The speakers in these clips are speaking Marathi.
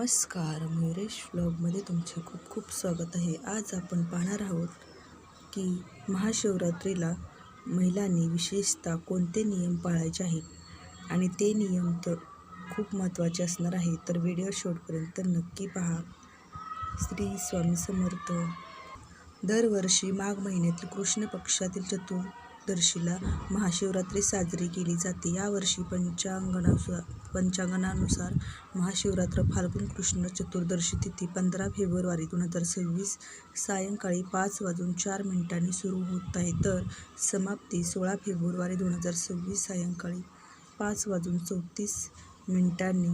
नमस्कार मयुरेश ब्लॉगमध्ये तुमचे खूप खूप स्वागत आहे. आज आपण पाहणार आहोत की महाशिवरात्रीला महिलांनी विशेषतः कोणते नियम पाळायचे आहेत? आणि ते नियम तर खूप महत्त्वाचे असणार आहे तर व्हिडिओ शेवटपर्यंत नक्की पहा. श्री स्वामी समर्थ. दरवर्षी माघ महिन्यातील कृष्ण पक्षातील एकादशीला महाशिवरात्री साजरी केली जाते. यावर्षी पंचांगणानुसार पंचांगणानुसार महाशिवरात्र फाल्गुन कृष्ण चतुर्दशी तिथी पंधरा फेब्रुवारी दोन हजार सव्वीस सायंकाळी पाच वाजून चार मिनिटांनी सुरू होत आहे. तर समाप्ती सोळा फेब्रुवारी दोन हजार सव्वीस सायंकाळी पाच वाजून चौतीस मिनिटांनी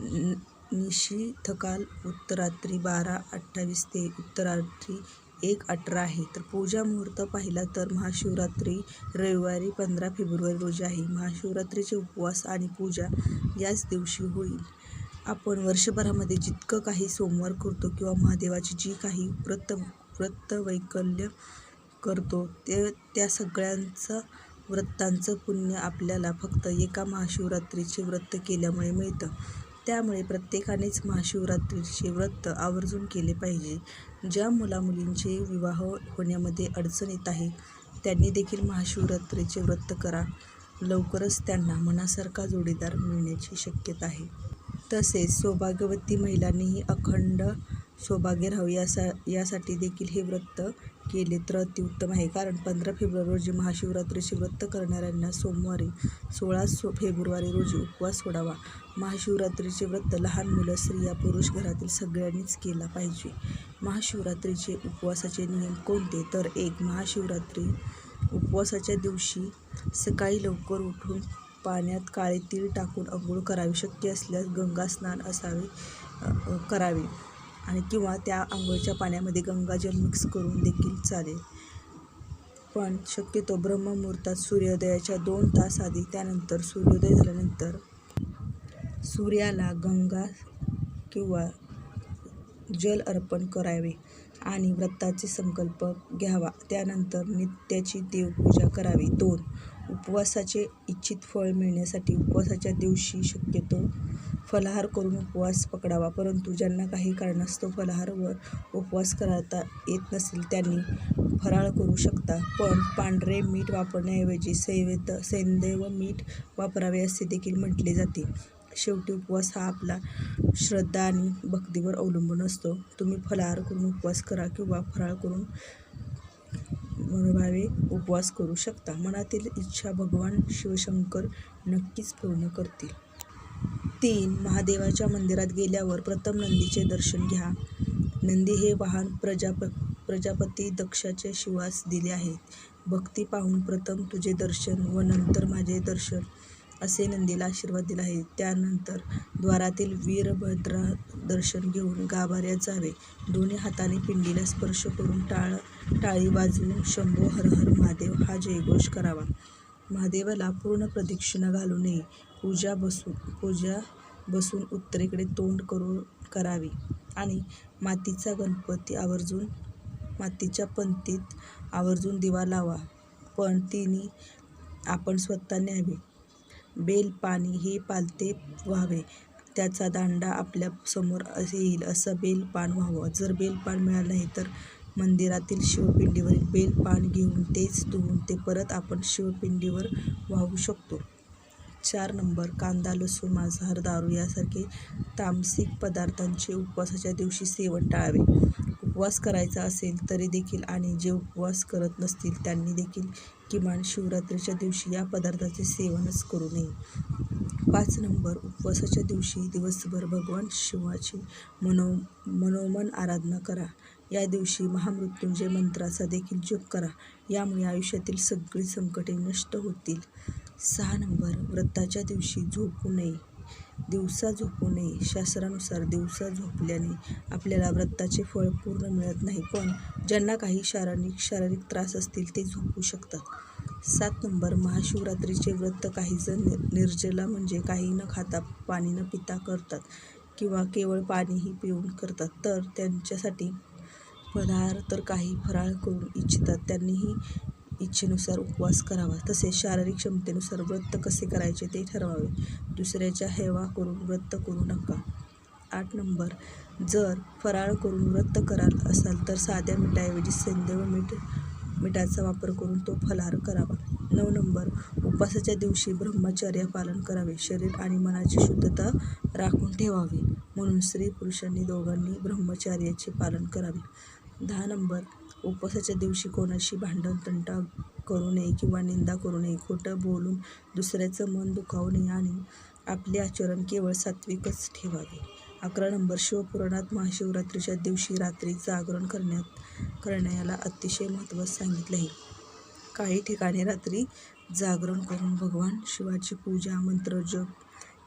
न- निशिथकाल उत्तरात्री बारा अठ्ठावीस ते उत्तरात्री एक अठरा आहे. तर पूजा मुहूर्त पाहिला तर महाशिवरात्री रविवारी पंधरा फेब्रुवारी रोजी आहे. महाशिवरात्रीचे उपवास आणि पूजा याच दिवशी होईल. आपण वर्षभरामध्ये जितकं काही सोमवार करतो किंवा महादेवाची जी काही व्रत व्रत वैकल्य करतो ते त्या सगळ्यांचं व्रतांचं पुण्य आपल्याला फक्त एका महाशिवरात्रीचे व्रत केल्यामुळे मिळतं. त्यामुळे प्रत्येकानेच महाशिवरात्रीचे व्रत आवर्जून केले पाहिजे. ज्या मुलामुलींचे विवाह होण्यामध्ये अडचण येत आहे त्यांनी देखील महाशिवरात्रीचे व्रत करा. लवकरच त्यांना मनासारखा जोडीदार मिळण्याची शक्यता आहे. तसेच सौभाग्यवती महिलांनीही अखंड सौभाग्य राहावी यासा यासाठी देखील हे व्रत केले तर अतिउत्तम आहे. कारण पंधरा फेब्रुवारी रोजी महाशिवरात्रीचे व्रत करणाऱ्यांना सोमवारी सोळा सो फेब्रुवारी रोजी उपवास सोडावा. महाशिवरात्रीचे व्रत लहान मुलं स्त्रिया पुरुष घरातील सगळ्यांनीच केला पाहिजे. महाशिवरात्रीचे उपवासाचे नियम कोणते? तर एक महाशिवरात्री उपवासाच्या दिवशी सकाळी लवकर उठून पाण्यात काळे तीळ टाकून अंघोळ करावी. शक्य असल्यास गंगा स्नान असावे करावे. आणि किंवा त्या आंघोळीच्या पाण्यामध्ये गंगाजल मिक्स करून देखील चालेल. पण शक्यतो ब्रह्ममुहूर्तात सूर्योदयाच्या दोन तास आधी त्यानंतर सूर्योदय झाल्यानंतर सूर्याला गंगा किंवा जल अर्पण करावे आणि व्रताचे संकल्प घ्यावा. त्यानंतर नित्याची देवपूजा करावी. दोन उपवासाचे इच्छित फळ मिळण्यासाठी उपवासाच्या दिवशी शक्यतो फलाहार करून उपवास पकडावा परंतु ज्यांना काही कारणास्तव फलाहारवर उपवास करता येत नसेल त्यांनी फराळ करू शकता. पण पांढरे मीठ वापरण्याऐवजी सैवेद सैंधव मीठ वापरावे असे देखील म्हटले जाते. शेवटी उपवास हा आपला श्रद्धा आणि भक्तीवर अवलंबून असतो. तुम्ही फलाहार करून उपवास करा किंवा फराळ करून मनोभावे उपवास करू शकता. मनातील इच्छा भगवान शिवशंकर नक्कीच पूर्ण करतील. तीन महादेवाच्या मंदिरात गेल्यावर प्रथम नंदीचे दर्शन घ्या. नंदी हे वाहन प्रजाप प्रजापती दक्षाचे शिवास दिले आहेत. भक्ती पाहून प्रथम तुझे दर्शन व नंतर माझे दर्शन असे नंदीला आशीर्वाद दिला आहे. त्यानंतर द्वारातील वीरभद्रा दर्शन घेऊन गाभाऱ्यात जावे. दोन्ही हाताने पिंडीला स्पर्श करून टाळ टाळी वाजवून शंभो हर हर महादेव हा जयघोष करावा. महादेवाला पूर्ण प्रदक्षिणा घालू नये. पूजा बसून पूजा बसून उत्तरेकडे तोंड करू करावी. आणि मातीचा गणपती आवर्जून मातीच्या पंतीत आवर्जून दिवा लावा. पण तिने आपण स्वतः न्यावे. बेल पाणी हे पालते व्हावे. त्याचा दांडा आपल्यासमोर येईल असं बेलपान व्हावं. जर बेलपान मिळालं नाही तर मंदिरातील शिवपिंडीवरील बेल पान घेऊन तेच धुवून ते परत आपण शिवपिंडीवर वाहू शकतो. चार नंबर कांदा लसूण मांसाहार दारू यासारखे तामसिक पदार्थांचे उपवासाच्या दिवशी सेवन टाळावे. उपवास करायचा असेल तरी देखील आणि जे उपवास करत नसतील त्यांनी देखील किमान शिवरात्रीच्या दिवशी या पदार्थाचे सेवनच करू नये. पाच नंबर उपवासाच्या दिवशी दिवसभर भगवान शिवाची मनो मनोमन आराधना करा. या दिवशी महामृत्युंजय मंत्राचा देखील जप करा. यामुळे आयुष्यातील सगळी संकटे नष्ट होतील. सहा नंबर व्रताच्या दिवशी झोपू नये. दिवसा झोपू नये. शास्त्रानुसार दिवसा झोपल्याने आपल्याला व्रताचे फळ पूर्ण मिळत नाही. पण ज्यांना काही शारीरिक शारीरिक त्रास असतील ते झोपू शकतात. सात नंबर महाशिवरात्रीचे व्रत काही जण नि- निर्जला म्हणजे काही न खाता पाणी न पिता करतात किंवा केवळ पाणीही पिऊन करतात. तर त्यांच्यासाठी फलाहार तर काही फराळ करून इच्छितात. त्यांनीही इच्छेनुसार उपवास करावा. तसेच शारीरिक क्षमतेनुसार व्रत कसे करायचे ते ठरवावे. दुसऱ्याच्या हेवा करून व्रत करू नका. आठ नंबर जर फराळ करून व्रत कराल असाल तर साध्या मिठाऐवजी सैंधव मीठ मिठाचा वापर करून तो फलाहार करावा. नऊ नंबर उपवासाच्या दिवशी ब्रह्मचर्य पालन करावे. शरीर आणि मनाची शुद्धता राखून ठेवावी. म्हणून स्त्री पुरुषांनी दोघांनी ब्रह्मचर्याचे पालन करावे. दहा नंबर उपवासाच्या दिवशी कोणाशी भांडण तंटा करू नये किंवा निंदा करू नये. खोटं बोलून दुसऱ्याचं मन दुखावू नये आणि आपले आचरण केवळ सात्विकच ठेवावे. अकरा नंबर शिवपुराणात महाशिवरात्रीच्या दिवशी रात्री जागरण करण्यात करण्याला अतिशय महत्त्व सांगितले आहे. काही ठिकाणी रात्री जागरण करून भगवान शिवाची पूजा मंत्र जप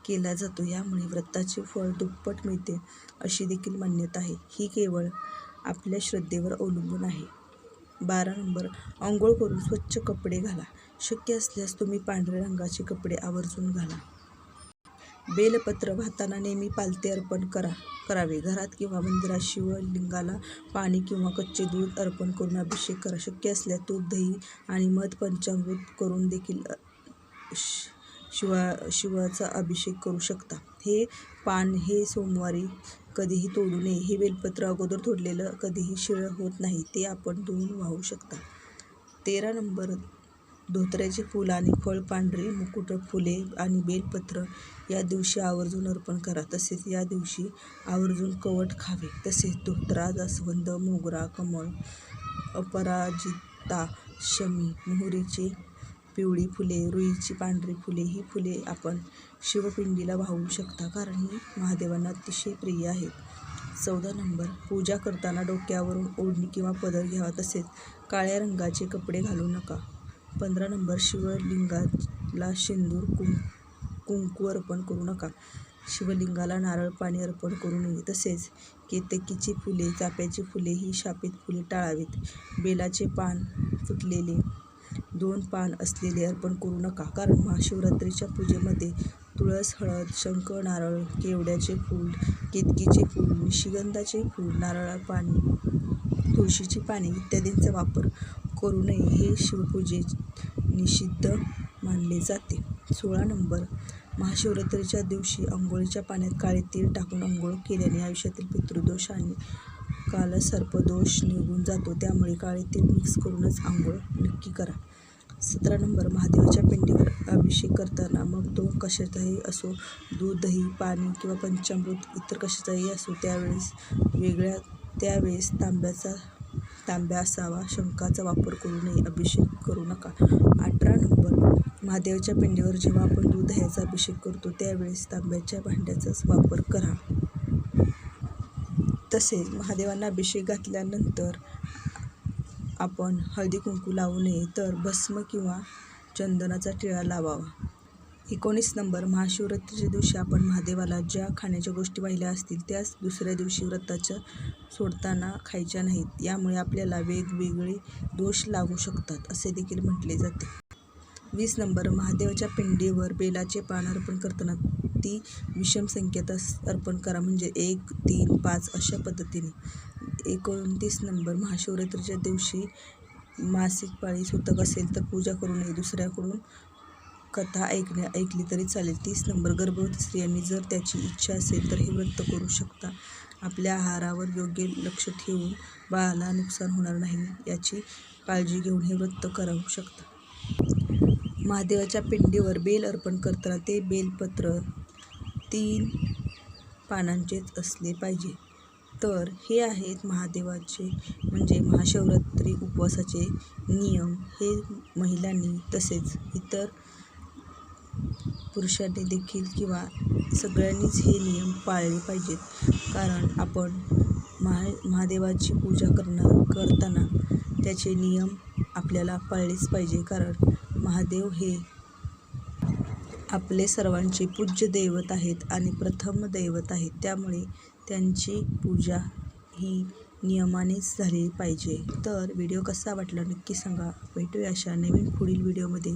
केला जातो. यामुळे व्रताचे फळ दुप्पट मिळते अशी देखील मान्यता आहे. ही केवळ आपल्या श्रद्धेवर अवलंबून आहे. बारा नंबर आंघोळ करून स्वच्छ कपडे घाला. शक्य असल्यास तुम्ही पांढऱ्या रंगाचे कपडे आवर्जून घाला. बेलपत्र वाहताना नेहमी पालते अर्पण करा करावे. घरात किंवा मंदिरात शिवलिंगाला पाणी किंवा कच्चे दूध अर्पण करून अभिषेक करा. शक्य असल्यास तूप दही आणि मध पंचामृत करून देखील शिवा शिवाचा अभिषेक करू शकता. हे पान हे सोमवारी कधीही तोडू नये. हे बेलपत्र अगोदर तोडलेलं कधीही शिळ होत नाही. ते आपण धुवून वाहू शकता. तेरा नंबर धोत्र्याचे फूल आणि फळ पांढरे मुकुट फुले आणि बेलपत्र या दिवशी आवर्जून अर्पण करा. तसेच या दिवशी आवर्जून कवट खावे. तसेच धोत्रा जास्वंद मोगरा कमळ अपराजिता शमी मोहरीची पिवळी फुले रुईची पांढरी फुले ही फुले आपण शिवपिंडीला वाहू शकता कारण ही महादेवांना अतिशय प्रिय आहेत. चौदा नंबर. पूजा करताना डोक्यावरून ओढणी किंवा पदर घ्यावा. तसेच काळ्या रंगाचे कपडे घालू नका. पंधरा नंबर शिवलिंगाला शेंदूर कुं कुंकू अर्पण करू नका. शिवलिंगाला नारळ पाणी अर्पण करू नये. तसेच केतकीची फुले चाफ्याची फुले ही शापित फुले टाळावीत. बेलाचे पान फुटलेले दोन पान असलेले अर्पण करू नका. कारण महाशिवरात्रीच्या पूजेमध्ये तुळस हळद शंख नारळ केवड्याचे फूल केतकीचे फूल निशिगंधाचे फूल नारळ पाणी तुळशीची पाने इत्यादींचा वापर करू नये हे शिवपूजे निषिद्ध मानले जाते. सोळा नंबर. महाशिवरात्रीच्या दिवशी आंघोळीच्या पाण्यात काळे तीळ टाकून आंघोळ केल्याने आयुष्यातील पितृदोष आणि कालसर्पदोष निघून जातो. त्यामुळे काळे तीळ मिक्स करूनच आंघोळ नक्की करा. सतरा नंबर. महादेवाच्या पिंडीवर अभिषेक करताना मग तो कशाचाही असो दूध दही पाणी किंवा पंचामृत इतर कशाचाही असो त्यावेळेस वेगळ्या त्यावेळेस तांब्याचा तांब्या असावा शंखाचा वापर करू नये अभिषेक करू नका. अठरा नंबर महादेवाच्या पिंडीवर जेव्हा आपण दूध दह्याचा अभिषेक करतो त्यावेळेस तांब्याच्या भांड्याचाच वापर करा. तसेच महादेवांना अभिषेक घातल्यानंतर आपण हळदी कुंकू लावू नये तर भस्म किंवा चंदनाचा टिळा लावावा. एकोणीस नंबर महाशिवरात्रीच्या दिवशी आपण महादेवाला ज्या खाण्याच्या गोष्टी वाहिल्या असतील त्याच दुसऱ्या दिवशी व्रताच्या सोडताना खायच्या नाहीत. यामुळे आपल्याला वेगवेगळे दोष लागू शकतात असे देखील म्हटले जाते. वीस नंबर महादेवाच्या पिंडीवर बेलाचे पान अर्पण करताना ती विषम संख्येत अर्पण करा. म्हणजे एक तीन पाच अशा पद्धतीने. एकोणतीस नंबर महाशिवरात्रीच्या दिवशी मासिक पाळी सुतक असेल तर पूजा करू नये दुसऱ्याकडून कथा ऐकण्या ऐकली तरी चालेल. तीस नंबर गर्भवती स्त्रियांनी जर त्याची इच्छा असेल तर हे व्रत करू शकता. आपल्या आहारावर योग्य लक्ष ठेवून बाळाला नुकसान होणार नाही. याची काळजी घेऊन हे व्रत करू शकता. महादेवाच्या पिंडीवर बेल अर्पण करताना ते बेलपत्र तीन पानांचेच असले पाहिजे. तर हे आहेत महादेवाचे म्हणजे महाशिवरात्री उपवासाचे नियम. हे महिलांनी तसेच इतर पुरुषांनी देखील किंवा सगळ्यांनीच हे नियम पाळले पाहिजेत. कारण आपण महा महादेवाची पूजा करणार करताना त्याचे नियम आपल्याला पाळलेच पाहिजे. कारण महादेव हे आपले सर्वांचे पूज्य दैवत आहेत आणि प्रथम दैवत आहेत. त्यामुळे त्यांची पूजा ही नियमानेच झाली पाहिजे. तर व्हिडिओ कसा वाटला नक्की सांगा. भेटूया अशा नवीन पुढील व्हिडिओमध्ये.